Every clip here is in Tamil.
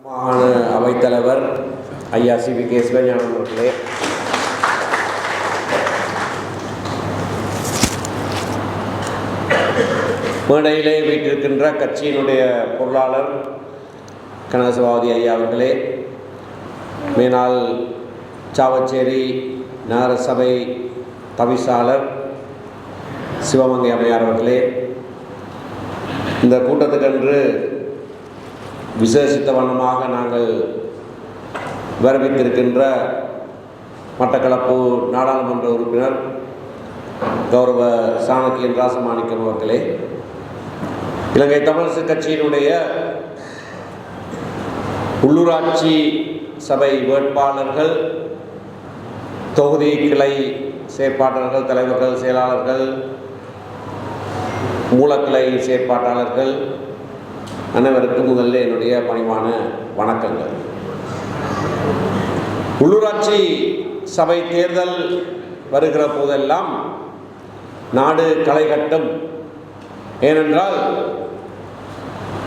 மாகாண அவைத்தலைவர் ஐயா சி வி கே சிவஞானம் அவர்களே. மேடையிலே வீட்டிருக்கின்ற கட்சியினுடைய பொருளாளர் கனகசபாவதி ஐயா அவர்களே மேனால் சாவச்சேரி நகரசபை தவிசாளர் சிவமங்கை அம்மையார் அவர்களே இந்த கூட்டத்துக்கன்று விசேஷித்த வண்ணமாக நாங்கள் வரவேற்றிருக்கின்ற மட்டக்களப்பு நாடாளுமன்ற உறுப்பினர் கௌரவ சாணக்கியன் ராசமாணிக்கம் அவர்களே இலங்கை தமிழரசு கட்சியினுடைய உள்ளூராட்சி சபை வேட்பாளர்கள் தொகுதி கிளை செயற்பாட்டாளர்கள் தலைவர்கள் செயலாளர்கள் மூலக்கிளை செயற்பாட்டாளர்கள் அனைவருக்கும் முதல்ல என்னுடைய பணிவான வணக்கங்கள். உள்ளூராட்சி சபை தேர்தல் வருகிற போதெல்லாம் நாடு களை கட்டும். ஏனென்றால்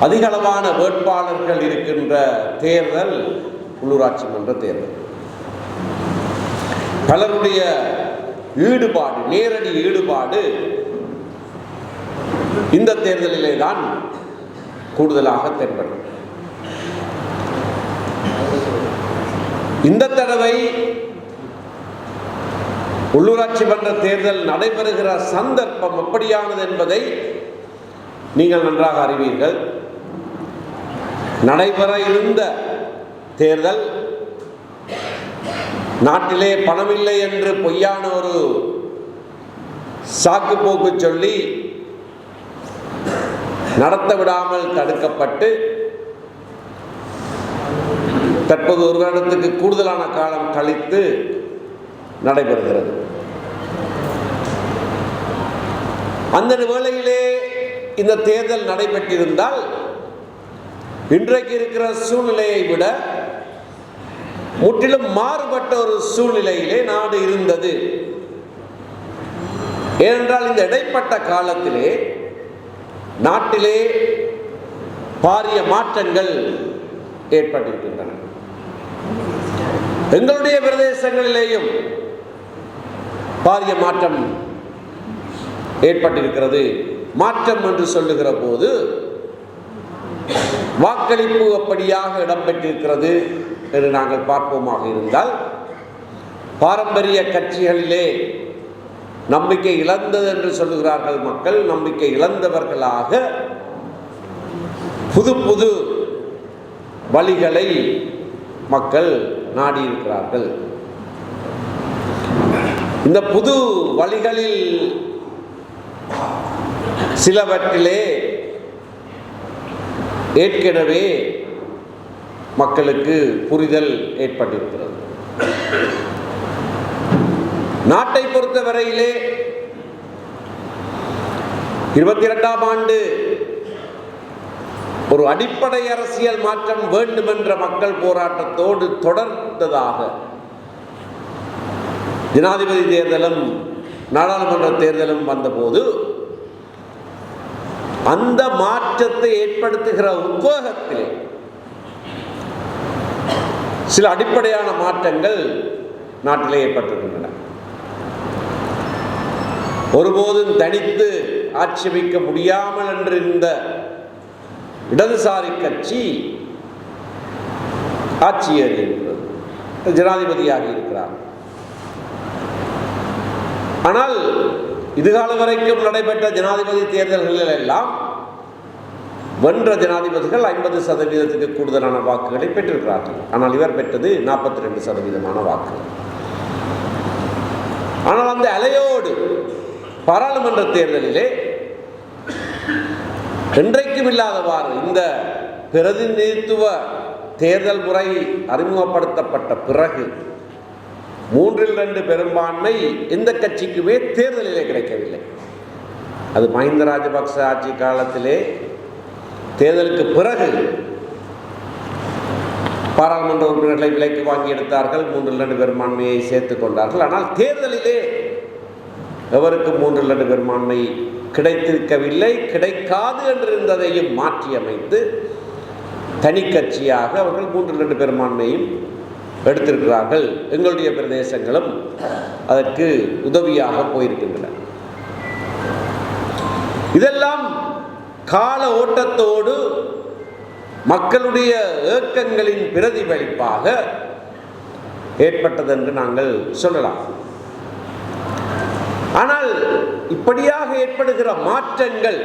அதிகளவான வேட்பாளர்கள் இருக்கின்ற தேர்தல் உள்ளூராட்சி மன்ற தேர்தல். பலருடைய ஈடுபாடு நேரடி ஈடுபாடு இந்த தேர்தலிலே தான் கூடுதலாக தென்படும். இந்த தடவை உள்ளூராட்சி மன்ற தேர்தல் நடைபெறுகிற சந்தர்ப்பம் எப்படியானது என்பதை நீங்கள் நன்றாக அறிவீர்கள். நடைபெற இருந்த தேர்தல் நாட்டிலே பணமில்லை என்று பொய்யான ஒரு சாக்கு போக்கு சொல்லி நடத்த விடாமல் தடுக்கப்பட்டு தற்போது ஒரு வருடத்துக்கு கூடுதலான காலம் கழித்து நடைபெறுகிறது. அந்த வேளையிலே இந்த தேர்தல் நடைபெற்றிருந்தால் இன்றைக்கு இருக்கிற சூழ்நிலையை விட முற்றிலும் மாறுபட்ட ஒரு சூழ்நிலையிலே நாடு இருந்தது. ஏனென்றால் இந்த இடைப்பட்ட காலத்திலே நாட்டிலே பாரிய மாற்றங்கள் ஏற்பட்டிருக்கின்றன. எங்களுடைய பிரதேசங்களிலேயும் பாரிய மாற்றம் ஏற்பட்டிருக்கிறது. மாற்றம் என்று சொல்லுகிற போது வாக்களிப்பு அப்படியாக இடம்பெற்றிருக்கிறது என்று நாங்கள் பார்ப்போமாக இருந்தால் பாரம்பரிய கட்சிகளிலே நம்பிக்கை இழந்தது என்று சொல்லுகிறார்கள் மக்கள் நம்பிக்கை இழந்தவர்களாக புது புது வழிகளை மக்கள் நாடியிருக்கிறார்கள். இந்த புது வழிகளில் சிலவற்றிலே ஏற்கனவே மக்களுக்கு புரிதல் ஏற்பட்டிருக்கிறது. நாட்டை பொறுத்தவரையிலே இருபத்தி இரண்டாம் ஆண்டு ஒரு அடிப்படை அரசியல் மாற்றம் வேண்டும் என்ற மக்கள் போராட்டத்தோடு தொடர்ந்ததாக ஜனாதிபதி தேர்தலும் நாடாளுமன்ற தேர்தலும் வந்தபோது அந்த மாற்றத்தை ஏற்படுத்துகிற உத்வேகத்திலே சில அடிப்படையான மாற்றங்கள் நாட்டிலே ஏற்பட்டது. ஒருபோதும் தனித்து ஆட்சேபிக்க முடியாமல் என்று இந்த இடதுசாரி கட்சி ஆட்சியேறி இருக்கிறது ஜனாதிபதியாக இருக்கிறார். ஆனால் இதுகால வரைக்கும் நடைபெற்ற ஜனாதிபதி தேர்தல்களில் எல்லாம் வென்ற ஜனாதிபதிகள் ஐம்பது சதவீதத்துக்கு கூடுதலான வாக்குகளை பெற்றிருக்கிறார்கள். ஆனால் இவர் பெற்றது நாற்பத்தி ரெண்டு சதவீதமான வாக்குகள். ஆனால் அந்த அலையோடு பாராளுமன்ற தேர்தலிலே என்றைக்கும் இல்லாதவாறு இந்த பிரதிநிதித்துவ தேர்தல் முறை அறிமுகப்படுத்தப்பட்ட பிறகு மூன்றில் ரெண்டு பெரும்பான்மை எந்த கட்சிக்குமே தேர்தலிலே கிடைக்கவில்லை. அது மஹிந்த ராஜபக்ச ஆட்சி காலத்திலே தேர்தலுக்கு பிறகு பாராளுமன்ற உறுப்பினர்களை விலைக்கு வாங்கி எடுத்தார்கள் மூன்றில் ரெண்டு பெரும்பான்மையை சேர்த்துக் கொண்டார்கள். ஆனால் தேர்தலிலே எவருக்கு மூன்று ரெண்டு பெரும்பான்மை கிடைத்திருக்கவில்லை கிடைக்காது என்றிருந்ததையும் மாற்றி அமைத்து தனி கட்சியாக அவர்கள் மூன்று ரெண்டு பெரும்பான்மையும் எடுத்திருக்கிறார்கள். எங்களுடைய பிரதேசங்களும் அதற்கு உதவியாக போயிருக்கின்றன. இதெல்லாம் கால ஓட்டத்தோடு மக்களுடைய ஏக்கங்களின் பிரதிபலிப்பாக ஏற்பட்டது என்று நாங்கள் சொல்லலாம். ஆனால் இப்படியாக ஏற்படுகிற மாற்றங்கள்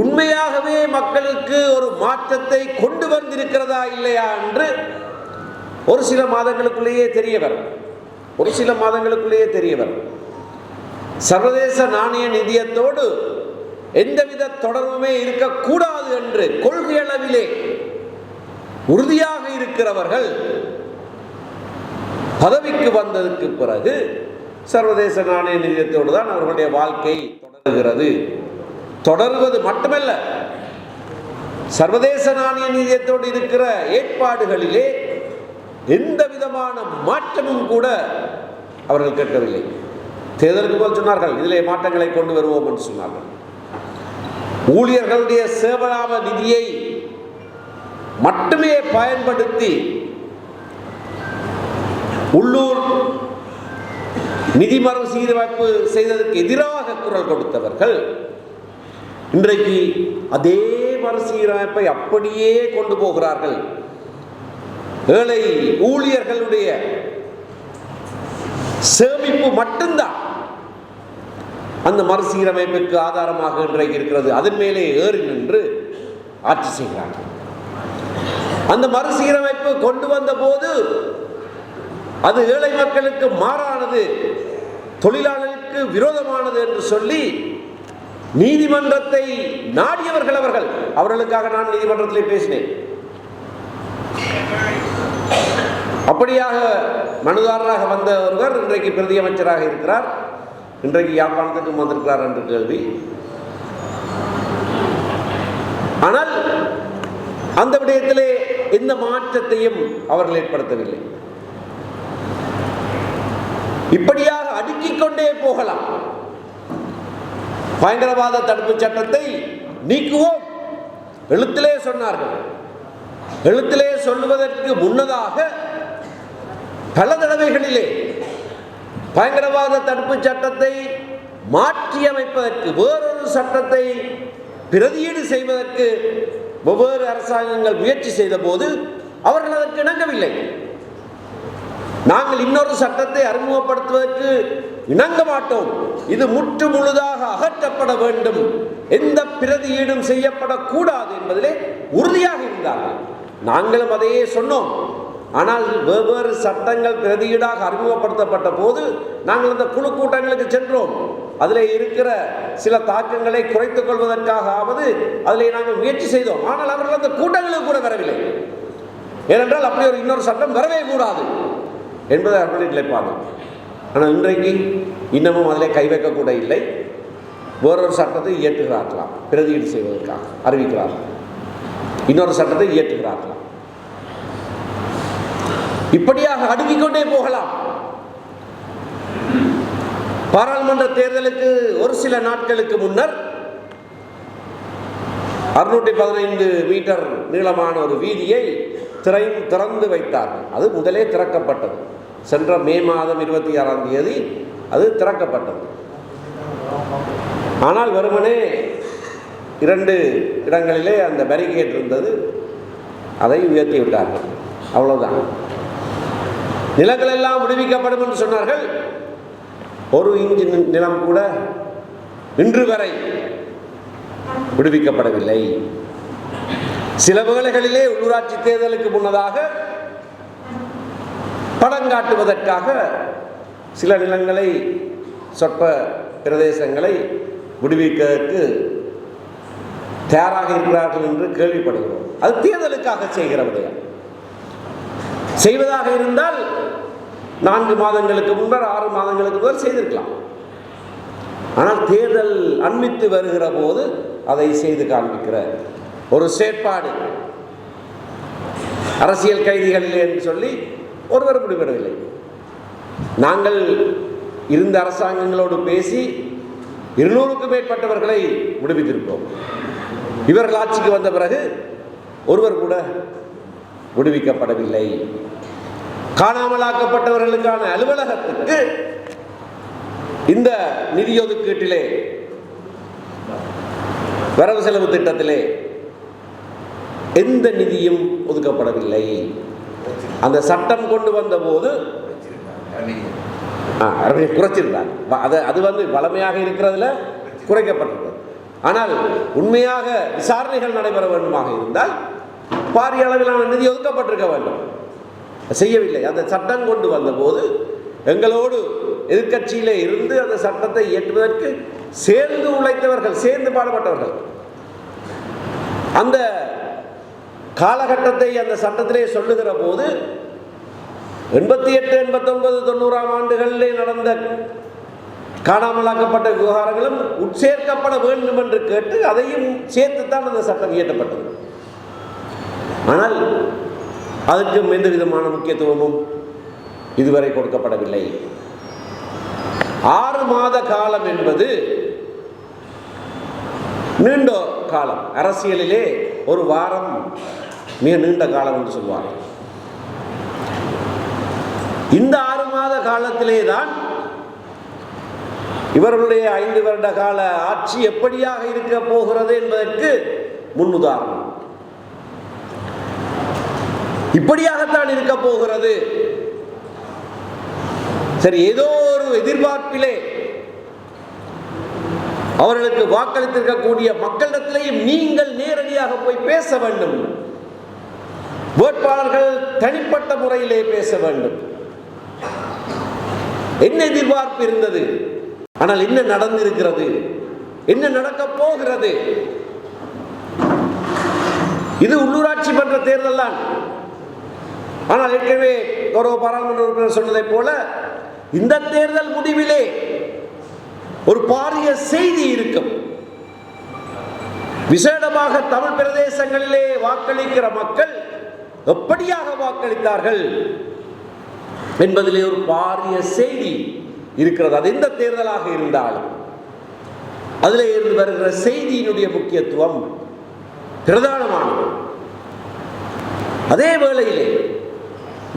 உண்மையாகவே மக்களுக்கு ஒரு மாற்றத்தை கொண்டு வந்திருக்கிறதா இல்லையா என்று ஒரு சில மாதங்களுக்குள்ளேயே தெரிய வரும். ஒரு சில மாதங்களுக்குள்ளேயே தெரிய வரும். சர்வதேச நாணய நிதியத்தோடு எந்தவித தொடர்புமே இருக்கக்கூடாது என்று கொள்கையளவிலே உறுதியாக இருக்கிறவர்கள் பதவிக்கு வந்ததுக்கு பிறகு சர்வதேச நாணய நிதியத்தோடு தான் அவர்களுடைய வாழ்க்கை தொடர்கிறது. தொடர்வது மட்டுமல்ல சர்வதேச நாணய நிதியத்தோடு இருக்கிற ஏற்பாடுகளிலே எந்த விதமான மாற்றமும் கூட அவர்கள் கேட்கவில்லை. தேர்தலுக்கு போல் சொன்னார்கள் இதிலே மாற்றங்களை கொண்டு வருவோம் என்று சொன்னார்கள். ஊழியர்களுடைய சேவலாப நிதியை மட்டுமே பயன்படுத்தி உள்ளூர் நிதி மறுசீரமைப்பு செய்ததற்கு எதிராக குரல் கொடுத்தவர்கள் இன்றைக்கு அதே மறுசீரமைப்பை அப்படியே கொண்டு போகிறார்கள். ஏழை ஊழியர்களுடைய சேமிப்பு மட்டும்தான் அந்த மறுசீரமைப்புக்கு ஆதாரமாக இன்றைக்கு இருக்கிறது. அதன் மேலே ஏறி நின்று ஆட்சி செய்கிறார்கள். அந்த மறுசீரமைப்பு கொண்டு வந்த போது அது ஏழை மக்களுக்கு மாறானது தொழிலாளர்களுக்கு விரோதமானது என்று சொல்லி நீதிமன்றத்தை நாடியவர்கள் அவர்கள். அவர்களுக்காக நான் நீதிமன்றத்தில் பேசினேன். அப்படியாக மனுதாரராக வந்த ஒருவர் இன்றைக்கு பிரதி அமைச்சராக இருக்கிறார். இன்றைக்கு யாழ்ப்பாணத்துக்கும் வந்திருக்கிறார் என்று கேள்வி. ஆனால் அந்த விடயத்திலே எந்த மாற்றத்தையும் அவர்கள் ஏற்படுத்தவில்லை. இப்படியாக அடுக்கிக் கொண்டே போகலாம். பயங்கரவாத தடுப்பு சட்டத்தை நீக்குவோம். எழுத்திலே சொன்னார்கள். எழுத்திலே சொல்லுவதற்கு முன்னதாக பல தடவைகளிலே பயங்கரவாத தடுப்பு சட்டத்தை மாற்றியமைப்பதற்கு வேறொரு சட்டத்தை பிரதியீடு செய்வதற்கு வெவ்வேறு அரசாங்கங்கள் முயற்சி செய்த போது அவர்கள் அதற்கு இணங்கவில்லை. நாங்கள் இன்னொரு சட்டத்தை அறிமுகப்படுத்துவதற்கு இணங்க மாட்டோம். இது முற்று முழுதாக அகற்றப்பட வேண்டும். எந்த பிரதியீடும் செய்யப்படக்கூடாது என்பதிலே உறுதியாக இருந்தார்கள். நாங்களும் அதையே சொன்னோம். ஆனால் வெவ்வேறு சட்டங்கள் பிரதியீடாக அறிமுகப்படுத்தப்பட்ட போது நாங்கள் அந்த குழு கூட்டங்களுக்கு சென்றோம். அதில் இருக்கிற சில தாக்கங்களை குறைத்துக் கொள்வதற்காகவது அதில் நாங்கள் முயற்சி செய்தோம். ஆனால் அவர்கள் அந்த கூட்டங்களுக்கு கூட வரவில்லை. ஏனென்றால் அப்படி ஒரு இன்னொரு சட்டம் வரவே கூடாது. என்பது அவர்களின் நிலைப்பாடு. ஆனால் இன்றைக்கு இன்னமும் அதில் கை வைக்கக்கூட இல்லை. வேறொரு சட்டத்தை இயற்றுகிறார்களாம். பிரதியீடு செய்வதற்காக அறிவிக்கிறார்கள். இன்னொரு சட்டத்தை இயற்றுகிறார்களாம். இப்படியாக அடுக்கிக்கொண்டே போகலாம். பாராளுமன்ற தேர்தலுக்கு ஒரு சில நாட்களுக்கு முன்னர் அறுநூற்றி பதினைந்து மீட்டர் நீளமான ஒரு வீதியை திரை திறந்து வைத்தார்கள். அது முதலே திறக்கப்பட்டது. சென்ற மே மாதம் இருபத்தி ஆறாம் தேதி அது திறக்கப்பட்டது. ஆனால் வெறுமனே இரண்டு இடங்களிலே அந்த பேரிகேட் இருந்தது. அதை உயர்த்தி விட்டார்கள். அவ்வளவுதான். நிலங்கள் எல்லாம் விடுவிக்கப்படும் என்று சொன்னார்கள். ஒரு இன்ச்சு நிலம் கூட இன்று வரை விடுவிக்கப்படவில்லை. சில வேளைகளிலே உள்ளூராட்சி தேர்தலுக்கு முன்னதாக படம் காட்டுவதற்காக சில நிலங்களை சொற்ப பிரதேசங்களை விடுவிப்பதற்கு தயாராக இருக்கிறார்கள் என்று கேள்விப்படுகிறோம். அது தேர்தலுக்காக செய்கிற விடயம். செய்வதாக இருந்தால் நான்கு மாதங்களுக்கு முன்னர் ஆறு மாதங்களுக்கு முதல் செய்திருக்கலாம். ஆனால் தேர்தல் அண்மித்து வருகிற போது அதை செய்து காண்பிக்கிற ஒரு செயற்பாடு. அரசியல் கைதிகளில் என்று சொல்லி ஒருவர் முடிவிடவில்லை நாங்கள் இருந்த அரசாங்கங்களோடு பேசி இருநூறுக்கும் மேற்பட்டவர்களை விடுவித்திருக்கிறோம் இவர்கள் ஆட்சிக்கு வந்த பிறகு ஒருவர் கூட விடுவிக்கப்படவில்லை. காணாமலாக்கப்பட்டவர்களுக்கான அலுவலகத்துக்கு இந்த நிதி ஒதுக்கீட்டிலே வரவு செலவு திட்டத்திலே எந்த நிதியும் ஒதுக்கப்படவில்லை. அந்த சட்டம் கொண்டு வந்த போது குறைச்சிருந்தாங்க அது அது வந்து வளமையாக இருக்கிறதுல குறைக்கப்பட்டிருக்கிறது ஆனால் உண்மையாக விசாரணைகள் நடைபெற வேண்டுமாக இருந்தால் பாரிய அளவிலான நிதி ஒதுக்கப்பட்டிருக்க வேண்டும். செய்யவில்லை. அந்த சட்டம் கொண்டு வந்தபோது எங்களோடு எதிர்க்கட்சியிலே இருந்து அந்த சட்டத்தை இயற்றுவதற்கு சேர்ந்து உழைத்தவர்கள் சேர்ந்து பாடுபட்டவர்கள். அந்த காலகட்டத்தை அந்த சட்டத்திலே சொல்லுகிற போது எண்பத்தி எட்டு எண்பத்தொன்பது தொண்ணூறாம் ஆண்டுகளிலே நடந்த காணாமலாக்கப்பட்ட விவகாரங்களும் உட்சேர்க்கப்பட வேண்டும் என்று கேட்டு அதையும் சேர்த்துத்தான் அந்த சட்டம் இயற்றப்பட்டது. ஆனால் அதற்கும் எந்த விதமான முக்கியத்துவமும் இதுவரை கொடுக்கப்படவில்லை. ஆறு மாத காலம் என்பது நீண்ட காலம். அரசியலிலே ஒரு வாரம் மிக நீண்ட காலம் என்று சொல்வார் இந்த ஆறு மாத காலத்திலே தான் இவர்களுடைய ஐந்து வருட கால ஆட்சி எப்படியாக இருக்க போகிறது என்பதற்கு முன்னுதாரணம் இப்படியாகத்தான் இருக்க போகிறது. சரி ஏதோ ஒரு எதிர்பார்ப்பிலே அவர்களுக்கு வாக்களித்திருக்கக்கூடிய மக்களிடத்திலேயும் நீங்கள் நேரடியாக போய் பேச வேண்டும். வேட்பாளர்கள் தனிப்பட்ட முறையிலே பேச வேண்டும். என்ன எதிர்பார்ப்பு இருந்தது? ஆனால் என்ன நடந்திருக்கிறது? என்ன நடக்க போகிறது? இது உள்ளூராட்சி மன்ற தேர்தல் தான். ஆனால் ஏற்கனவே கௌரவ பாராளுமன்ற உறுப்பினர் சொன்னதைப் போல இந்த தேர்தல் முடிவிலே ஒரு பாரிய செய்தி இருக்கும். விசேடமாக தமிழ் பிரதேசங்களிலே வாக்களிக்கிற மக்கள் எப்படியாக வாக்களித்தார்கள் என்பதிலே ஒரு பாரிய செய்தி இருக்கிறது. அது எந்த தேர்தலாக இருந்தாலும் அதில் இருந்து வருகிற செய்தியினுடைய முக்கியத்துவம் பிரதானமானது. அதே வேளையிலே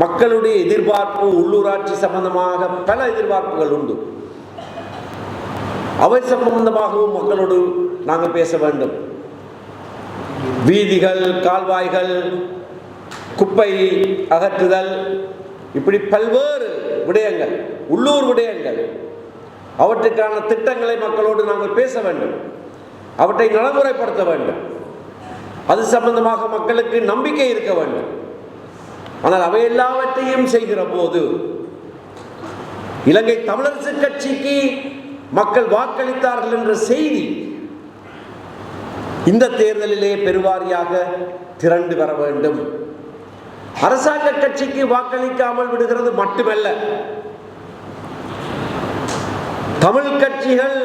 மக்களுடைய எதிர்பார்ப்பு உள்ளூராட்சி சம்பந்தமாக பல எதிர்பார்ப்புகள் உண்டு. அவை சம்பந்தமாகவும் மக்களோடு நாங்கள் பேச வேண்டும். வீதிகள் கால்வாய்கள் குப்பை அகற்றுதல். இப்படி பல்வேறு விடயங்கள் உள்ளூர் விடயங்கள். அவற்றுக்கான திட்டங்களை மக்களோடு நாங்கள் பேச வேண்டும். அவற்றை நடைமுறைப்படுத்த வேண்டும். அது சம்பந்தமாக மக்களுக்கு நம்பிக்கை இருக்க வேண்டும். ஆனால் அவை எல்லாவற்றையும் செய்கிற போது இலங்கை தமிழரசு கட்சிக்கு மக்கள் வாக்களித்தார்கள் என்ற செய்தி இந்த தேர்தலிலே பெருவாரியாக திரண்டு வர வேண்டும். அரசாங்க கட்சிக்கு வாக்களிக்காமல் விடுகிறது மட்டுமல்ல. தமிழ் கட்சிகள்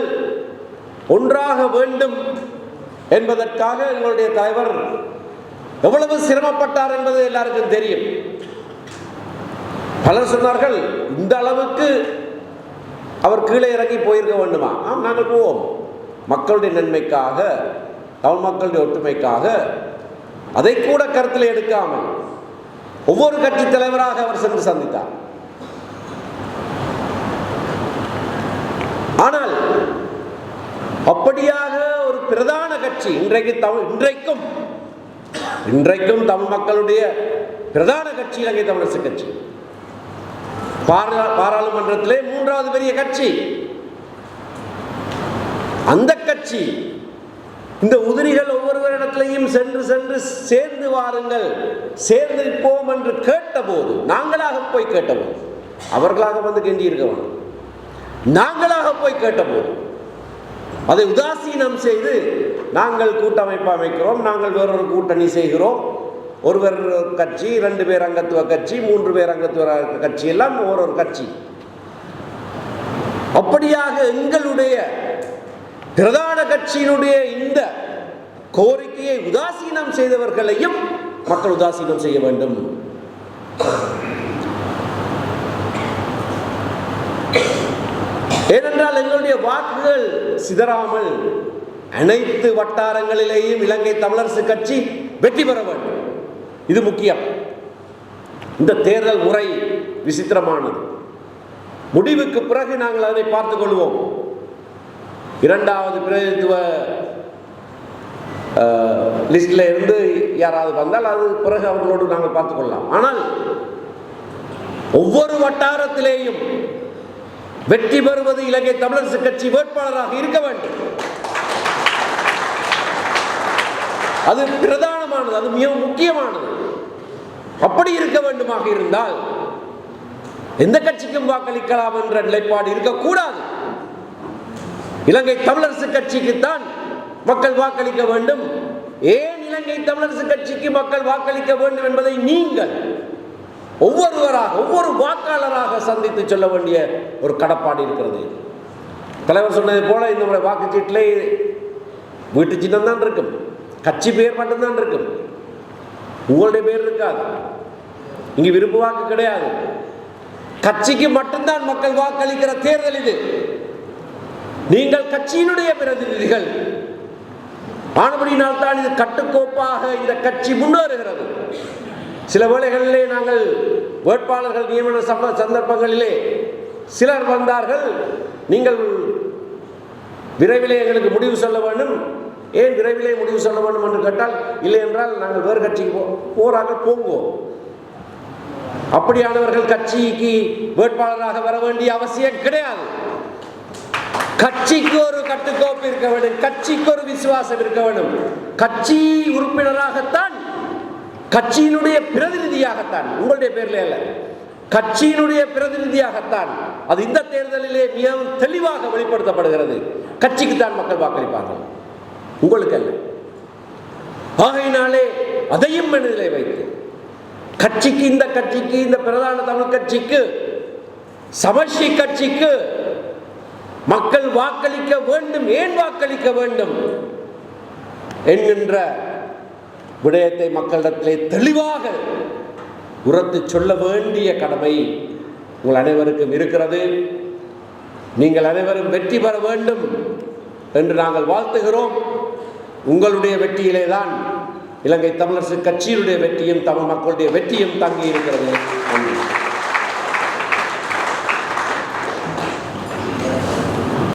ஒன்றாக வேண்டும் என்பதற்காக எங்களுடைய தலைவர் எவ்வளவு சிரமப்பட்டார் என்பது எல்லாருக்கும் தெரியும். பலர் சொன்னார்கள் இந்த அளவுக்கு அவர் கீழே இறங்கி போயிருக்க வேண்டுமா? ஆம் நாங்கள் போவோம். மக்களுடைய நன்மைக்காக தமிழ் மக்களுடைய ஒற்றுமைக்காக அதை கூட கருத்தில் எடுக்காமல் ஒவ்வொரு கட்சி தலைவராக அவர் சென்று சந்தித்தார். ஆனால் அப்படியாக ஒரு பிரதான கட்சி இன்றைக்கு தமிழ் இன்றைக்கும் இன்றைக்கும் தமிழ் மக்களுடைய பிரதான கட்சி இலங்கை தமிழரசு கட்சி. பாராளுமன்றத்திலே மூன்றாவது பெரிய கட்சி. அந்த கட்சி இந்த உதிரிகள் ஒவ்வொருவரிடத்திலையும் சென்று சென்று சேர்ந்து வாருங்கள். சேர்ந்து இருப்போம் என்று கேட்டபோது நாங்களாக போய் கேட்டபோது அவர்களாக வந்து கெண்டி இருக்க நாங்களாக போய் கேட்டபோது அதை உதாசீனம் செய்து நாங்கள் கூட்டமைப்பு அமைக்கிறோம் நாங்கள் வேறொரு கூட்டணி செய்கிறோம். ஒருவர் கட்சி ரெண்டு பேர் அங்கத்துவ கட்சி மூன்று பேர் அங்கத்துவ கட்சி எல்லாம் ஒரு ஒரு கட்சி. அப்படியாக எங்களுடைய பிரதான கட்சியினுடைய இந்த கோரிக்கையை உதாசீனம் செய்தவர்களையும் மக்கள் உதாசீனம் செய்ய வேண்டும். ஏனென்றால் எங்களுடைய வாக்குகள் சிதறாமல் அனைத்து வட்டாரங்களிலேயும் இலங்கை தமிழரசு கட்சி வெற்றி பெற வேண்டும். இது முக்கியம். இந்த தேர்தல் முறை விசித்திரமானது. முடிவுக்கு பிறகு நாங்கள் அதை பார்த்துக் கொள்வோம். இரண்டாவது பிரதிநிதித்துவ லிஸ்டில் இருந்து யாராவது வந்தால் அது பிறகு அவர்களோடு நாங்கள் பார்த்துக்கொள்ளலாம் ஆனால் ஒவ்வொரு வட்டாரத்திலேயும் வெற்றி பெறுவது இலங்கை தமிழரசு கட்சி வேட்பாளராக இருக்க வேண்டும். அது பிரதானமானது அது மிக முக்கியமானது. அப்படி இருக்க வேண்டுமாக இருந்தால் எந்த கட்சிக்கும் வாக்களிக்கலாம் என்ற நிலைப்பாடு இருக்கக்கூடாது. இலங்கை தமிழரசு கட்சிக்கு தான் மக்கள் வாக்களிக்க வேண்டும். ஏன் இலங்கை தமிழரசு கட்சிக்கு மக்கள் வாக்களிக்க வேண்டும் என்பதை நீங்கள் ஒவ்வொருவராக ஒவ்வொரு வாக்காளராக சந்தித்து சொல்ல வேண்டிய ஒரு கடப்பாடு இருக்கிறது. தலைவர் சொன்னது போல இந்த முறை வாக்குச்சீட்டிலே வீட்டு சின்னம் தான் இருக்கும். கட்சி பெயர் மட்டும்தான் இருக்கும். உங்களுடைய பேர் இருக்காது. இங்கு விருப்பு வாக்கு கிடையாது. கட்சிக்கு மட்டும்தான் மக்கள் வாக்களிக்கிற தேர்தல் இது. நீங்கள் கட்சியினுடைய பிரதிநிதிகள். ஆனபடியினால் தான் இது கட்டுக்கோப்பாக இந்த கட்சி முன்னேறுகிறது. சில வேளைகளிலே நாங்கள் வேட்பாளர்கள் நியமன சம்ப சந்தர்ப்பங்களிலே சிலர் வந்தார்கள். நீங்கள் விரைவிலே எங்களுக்கு முடிவு சொல்ல வேண்டும். ஏன் விரைவிலே முடிவு சொல்ல வேண்டும் என்று கேட்டால் இல்லை என்றால் நாங்கள் வேறு கட்சிக்கு போ போராக போங்குவோம் அப்படியானவர்கள் கட்சிக்கு வேட்பாளராக வர வேண்டிய அவசியம் கிடையாது. கட்சிக்கு ஒரு கட்டுக்கோப்பு இருக்க வேண்டும். கட்சிக்கு ஒரு விசுவாசம் இருக்க வேண்டும். கட்சி உறுப்பினராகத்தான் கட்சியினுடைய பிரதிநிதியாகத்தான் உங்களுடைய பேர்ல அல்ல கட்சியினுடைய பிரதிநிதியாகத்தான் அது இந்த தேர்தலிலே மிகவும் தெளிவாக வெளிப்படுத்தப்படுகிறது. கட்சிக்கு தான் மக்கள் வாக்களிப்பார்கள். உங்களுக்கு அல்ல. ஆகையினாலே அதையும் மனதிலே வைத்து கட்சிக்கு இந்த கட்சிக்கு இந்த பிரதான தமிழ் கட்சிக்கு சமஷ்டி கட்சிக்கு மக்கள் வாக்களிக்க வேண்டும் ஏன் வாக்களிக்க வேண்டும் என்கின்ற விடயத்தை மக்களிடத்திலே தெளிவாக உரத்து சொல்ல வேண்டிய கடமை உங்கள் அனைவருக்கும் இருக்கிறது. நீங்கள் அனைவரும் வெற்றி பெற வேண்டும் என்று நாங்கள் வாழ்த்துகிறோம். உங்களுடைய வெற்றியிலே தான் இலங்கை தமிழரசு கட்சியினுடைய வெற்றியும் தமிழ் மக்களுடைய வெற்றியும் தங்கி இருக்கிறது நன்றி.